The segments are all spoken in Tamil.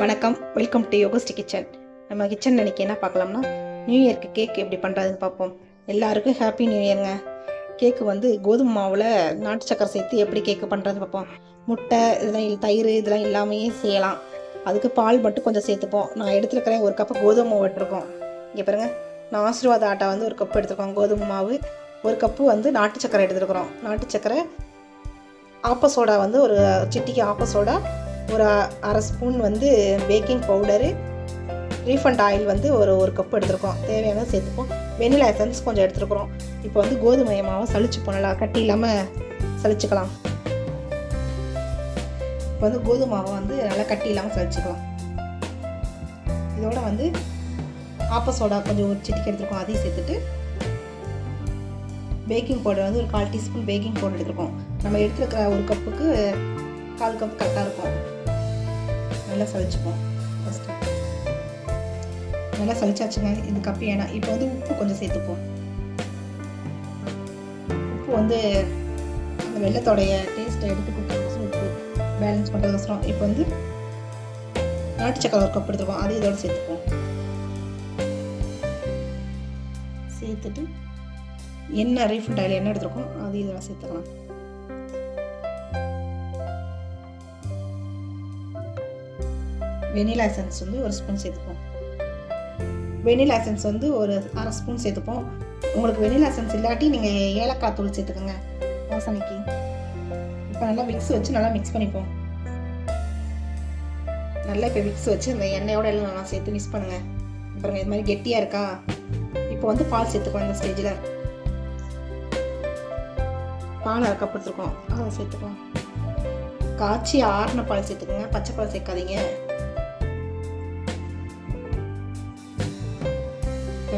வணக்கம். வெல்கம் டு யோகஸ்டி கிச்சன் நம்ம கிச்சன் இன்றைக்கி என்ன பார்க்கலாம்னா நியூ இயர்க்கு கேக் எப்படி பண்ணுறதுன்னு பார்ப்போம். எல்லாருக்கும் ஹாப்பி நியூ இயருங்க கேக்கு வந்து கோதுமை மாவில் நாட்டு சக்கரை சேர்த்து எப்படி கேக்கு பண்ணுறது பார்ப்போம். முட்டை இதெல்லாம் தயிர் இதெல்லாம் இல்லாமையே செய்யலாம். அதுக்கு பால் மட்டும் கொஞ்சம் சேர்த்துப்போம். நான் எடுத்துருக்கிறேன் ஒரு கப்பு கோதுமை மாவு எடுத்துருக்கோம். இங்கே பாருங்க. நான் ஆசீர்வாத ஆட்டா வந்து ஒரு கப்பு எடுத்துருக்கோம். கோதுமை மாவு. ஒரு கப்பு வந்து நாட்டு சக்கரை எடுத்துருக்குறோம். நாட்டு சக்கரை ஆப்ப சோடா வந்து ஒரு சிட்டிக்கு ஆப்ப சோடா ஒரு அரை ஸ்பூன் வந்து பேக்கிங் பவுடரு ரீஃபண்ட் ஆயில் வந்து ஒரு ஒரு கப் எடுத்துருக்கோம் தேவையான சேர்த்துப்போம். வெனிலா எசன்ஸ் கொஞ்சம் எடுத்துருக்குறோம். இப்போ வந்து கோதுமை மாவை சளிச்சு போனலாம் கட்டி இல்லாமல் சளிச்சுக்கலாம். இப்போ வந்து கோதுமை மாவை வந்து நல்லா கட்டி இல்லாமல் சளிச்சுக்கலாம். இதோட வந்து ஆப்ப சோடா கொஞ்சம் ஒரு சிட்டிக்கு எடுத்துருக்கோம். அதையும் சேர்த்துட்டு பேக்கிங் பவுடர் வந்து ஒரு கால் டீஸ்பூன் பேக்கிங் பவுடர் எடுத்துருக்கோம். நம்ம எடுத்துருக்கிற ஒரு கப்புக்கு கால் கப் கரெக்டாக இருக்கும். நல்லா சளிச்சுப்போம். ஃபஸ்ட்டு நல்லா சளிச்சாச்சுங்க. இந்த கப்பு ஏன்னா இப்போ வந்து உப்பு கொஞ்சம் சேர்த்துப்போம். உப்பு வந்து அந்த வெள்ளத்தோடைய டேஸ்ட்டை எடுத்து கொடுக்கறதுக்கோசரம் உப்பு பேலன்ஸ் பண்ணுறதுக்கோசரம் இப்போ வந்து நாட்டு சக்கரை ஒரு கப் எடுத்துப்போம். அது இதோடு சேர்த்துப்போம். சேர்த்துட்டு எண்ணெய் ரீஃபண்ட் ஆயில் எண்ணெய் எடுத்துருக்கோம். அது இதெல்லாம் சேர்த்துக்கலாம் வெனிலா எசன்ஸ் வந்து ஒரு ஸ்பூன் சேர்த்துப்போம். வெனிலா எசன்ஸ் வந்து ஒரு அரை ஸ்பூன் சேர்த்துப்போம். உங்களுக்கு வெனிலா எசன்ஸ் இல்லாட்டி நீங்கள் ஏலக்காய் தூள் சேர்த்துக்கோங்க. வாசனைக்கு. இப்போ நல்லா மிக்ஸ் வச்சு நல்லா மிக்ஸ் பண்ணிப்போம். நல்லா இப்போ மிக்ஸ் வச்சு இந்த எண்ணெயோட எல்லாம் நல்லா சேர்த்து மிக்ஸ் பண்ணுங்கள் அப்புறம் இது மாதிரி கெட்டியாக இருக்கா? இப்போ வந்து பால் சேர்த்துக்கோம் இந்த ஸ்டேஜில் பால் அரை கப் எடுத்துருக்கோம். அதை சேர்த்துக்கோம் காய்ச்சி ஆறின பால் சேர்த்துக்கோங்க. பச்சை பால் சேர்க்காதீங்க.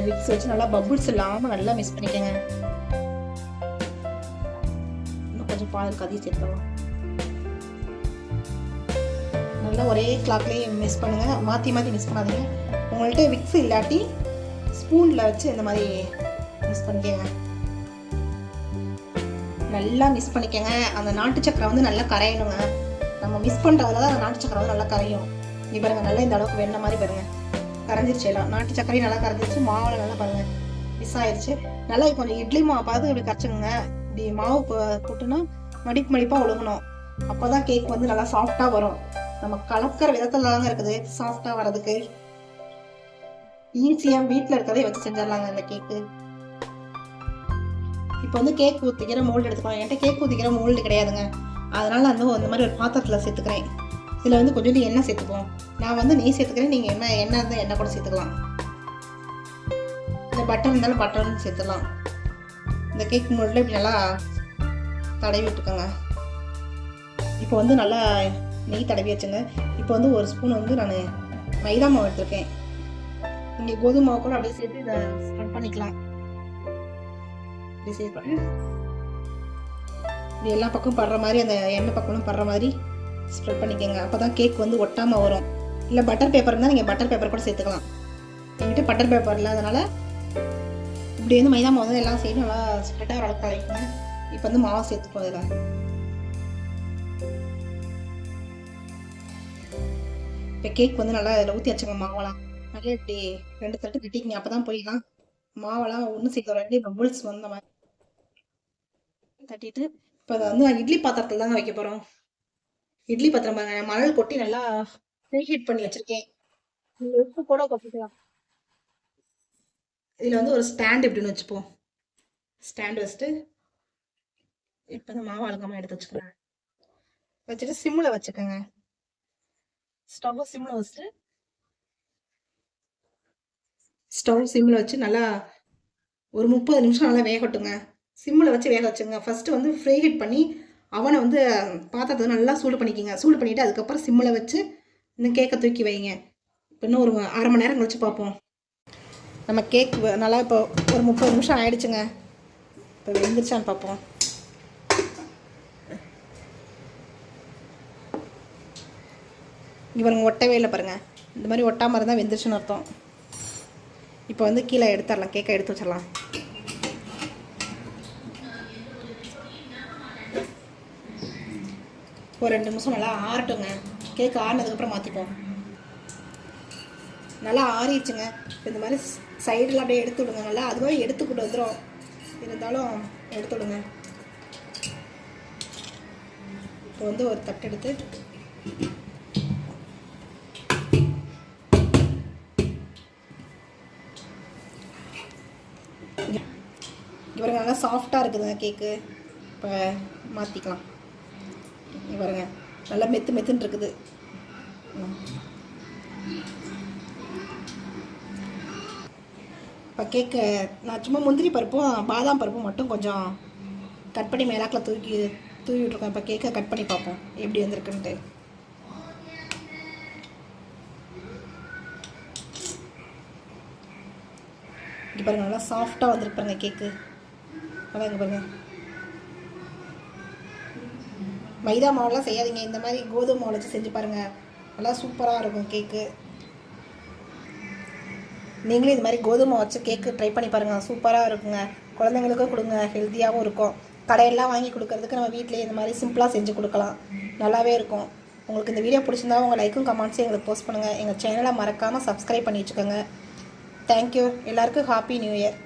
மிக்ஸ் வச்சு நல்லா பபுள்ஸ் இல்லாமல் நல்லா மிக்ஸ் பண்ணிக்கோங்க. இன்னும் கொஞ்சம் பால் கதி அதையும் நல்லா ஒரே கிளாக்லேயே மிக்ஸ் பண்ணுங்க. மாற்றி மாற்றி மிக்ஸ் பண்ணாதீங்க. உங்கள்கிட்ட விக்ஸ் இல்லாட்டி ஸ்பூனில் வச்சு இந்த மாதிரி மிக்ஸ் பண்ணிக்கோங்க. நல்லா மிக்ஸ் பண்ணிக்கோங்க. அந்த நாட்டு சக்கரை வந்து நல்லா கரையணுங்க. நம்ம மிஸ் பண்ணுறதுல தான் அந்த நாட்டு சக்கரை வந்து நல்லா கரையும். நீ பாருங்க நல்லா இந்த அளவுக்கு வெண்ண மாதிரி பாருங்க. கரைஞ்சிருச்சு எல்லாம். நாட்டு சக்கரையும் நல்லா கரைஞ்சிருச்சு மாவில் நல்லா பாருங்க மிஸ் ஆயிடுச்சு நல்லா கொஞ்சம் இட்லி மாவு பார்த்து இப்படி கரைச்சிக்கோங்க. இப்படி மாவு போட்டுன்னா மடிப்பு மடிப்பாக ஒழுங்கணும். அப்போ தான் கேக் வந்து நல்லா சாஃப்டாக வரும். நம்ம கலக்கிற விதத்தில் தாங்க இருக்குது சாஃப்டாக வர்றதுக்கு. ஈஸியாக வீட்டில் இருக்கிறதே வச்சு செஞ்சிடலாங்க இந்த கேக்கு இப்போ வந்து கேக் ஊற்றிக்கிற மோல்டு எடுத்துக்கலாம் என்கிட்ட கேக் ஊற்றிக்கிற மோல்டு கிடையாதுங்க. அதனால வந்து அந்த மாதிரி ஒரு பாத்திரத்தில் சேர்த்துக்கிறேன். இதில் வந்து கொஞ்சோண்டு எண்ணெய் சேர்த்துப்போம் நான் வந்து நெய் சேர்த்துக்கிறேன். நீங்கள் என்ன எண்ணெய் இருந்தால் எண்ணெய் கூட சேர்த்துக்கலாம். இல்லை பட்டர் இருந்தாலும் பட்டர்னு சேர்த்துக்கலாம். இந்த கேக் மூடில் இப்படி நல்லா தடவி விட்டுக்கோங்க. இப்போ வந்து நல்லா நெய் தடவி வச்சுங்க. இப்போ வந்து ஒரு ஸ்பூன் வந்து நான் மைதா மாவு எடுத்திருக்கேன். நீங்கள் கோதுமை மாவு கூட அப்படியே சேர்த்து இதை ஸ்ப்ரெட் பண்ணிக்கலாம். இப்படி சேர்த்து இப்படி எல்லா பக்கம் படுற மாதிரி அந்த எண்ணெய் பக்கமும் படுற மாதிரி ஸ்ப்ரெட் பண்ணிக்கோங்க. அப்போ தான் கேக் வந்து ஒட்டாமல் வரும். இல்லை பட்டர் பேப்பர் இருந்தால் நீங்கள் பட்டர் பேப்பர் கூட சேர்த்துக்கலாம். என்கிட்ட பட்டர் பேப்பர் இல்லாதனால இப்படி வந்து மைதா மாவு வந்து எல்லாம் சைடும் நல்லா ஸ்ப்ரெட்டாக வளர்க்க கலைக்குங்க இப்போ வந்து மாவு சேர்த்துப்போம் இதில். இப்போ கேக் வந்து நல்லா இதில் ஊற்றி வச்சுங்க மாவெல்லாம். நல்லா இப்படி ரெண்டு தட்டு கட்டிக்கிங்க அப்போ தான் போயிடலாம் மாவெல்லாம் ஒன்றும் சேர்த்து ரெண்டு பபுள்ஸ் வந்த மாதிரி தட்டிட்டு இப்போ அதை வந்து இட்லி பாத்திரத்தில் தாங்க வைக்க போகிறோம் இட்லி பாத்திரம் பாருங்க. மணல் கொட்டி நல்லா ஹீட் பண்ணி வச்சிருக்கேன். உப்பு கூட கொட்டிக்கலாம் இதில் வந்து ஒரு ஸ்டாண்ட் இப்படின்னு வச்சுப்போம். ஸ்டாண்ட் வச்சுட்டு இப்போ இந்த மாவு அழுகாமல் எடுத்து வச்சுக்கிறேன். வச்சுட்டு சிம்மில் வச்சுக்கோங்க. ஸ்டவ் சிம்மில் வச்சுட்டு ஸ்டவ் சிம்மில் வச்சு நல்லா ஒரு முப்பது நிமிஷம் நல்லா வேகட்டுங்க. சிம்மில் வச்சு வேக வச்சுங்க ஃபஸ்ட்டு வந்து ஃப்ரை ஹீட் பண்ணி அவனை வந்து பாத்திரத்தை நல்லா சூடு பண்ணிக்கிங்க. சூடு பண்ணிவிட்டு அதுக்கப்புறம் சிம்மில் வச்சு இன்னும் கேக்கை தூக்கி வைங்க. இப்போ இன்னும் ஒரு அரை மணி நேரம் கழிச்சு பார்ப்போம். நம்ம கேக் நல்லா இப்போ ஒரு முப்பது நிமிஷம் ஆயிடுச்சுங்க. இப்போ வெந்துருச்சான்னு பார்ப்போம். இவருங்க ஒட்டவே இல்லை பாருங்கள் இந்த மாதிரி ஒட்டாமல் இருந்தால் வெந்துருச்சுன்னு அர்த்தம். இப்போ வந்து கீழே எடுத்துடலாம். கேக்கை எடுத்து வச்சிடலாம். ஒரு ரெண்டு நிமிஷம் நல்லா ஆறட்டுங்க. கேக் ஆறினதுக்கப்புறம் மாற்றிப்போம் நல்லா ஆறிடுச்சுங்க. இந்த மாதிரி சைடில் அப்படியே எடுத்து விடுங்க. நல்லா அதுவே எடுத்துக்கிட்டு வந்துடும் இருந்தாலும் எடுத்து விடுங்க. இப்போ வந்து ஒரு தட்டு எடுத்து இங்க நல்லா சாஃப்டாக இருக்குதுங்க கேக்கு இப்போ மாற்றிக்கலாம் பாருங்க. நல்லா மெத்து மெத்துன்னு இருக்குது. ம். இப்போ கேக்கு நான் சும்மா முந்திரி பருப்பும் பாதாம் பருப்பும் மட்டும் கொஞ்சம் கட் பண்ணி மேலாக்கில் தூக்கி தூவி விட்ருக்கேன் இப்போ கேக்கை கட் பண்ணி பார்ப்போம். எப்படி வந்திருக்குன்ட்டு. இங்கே பாருங்கள் நல்லா சாஃப்டாக வந்திருக்கு பாருங்கள் கேக்கு நல்லா இங்கே பாருங்கள் மைதா மாவுலாம் செய்யாதீங்க. இந்த மாதிரி கோதுமை மாவு வச்சு செஞ்சு பாருங்கள் நல்லா சூப்பராக இருக்கும் கேக்கு. நீங்களும் இது மாதிரி கோதுமை வச்சு கேக்கு ட்ரை பண்ணி பாருங்கள் சூப்பராக இருக்குங்க. குழந்தைங்களுக்கும் கொடுங்க. ஹெல்த்தியாகவும் இருக்கும். கடையெல்லாம் வாங்கி கொடுக்கறதுக்கு நம்ம வீட்டிலே இந்த மாதிரி சிம்பிளாக செஞ்சு கொடுக்கலாம். நல்லாவே இருக்கும். உங்களுக்கு இந்த வீடியோ பிடிச்சிருந்தா உங்கள் லைக்கும் கமெண்ட்ஸும் எங்களுக்கு போஸ்ட் பண்ணுங்கள் எங்கள் சேனலை மறக்காமல் சப்ஸ்கிரைப் பண்ணி வச்சுக்கோங்க. தேங்க்யூ எல்லாருக்கும் ஹாப்பி நியூ இயர்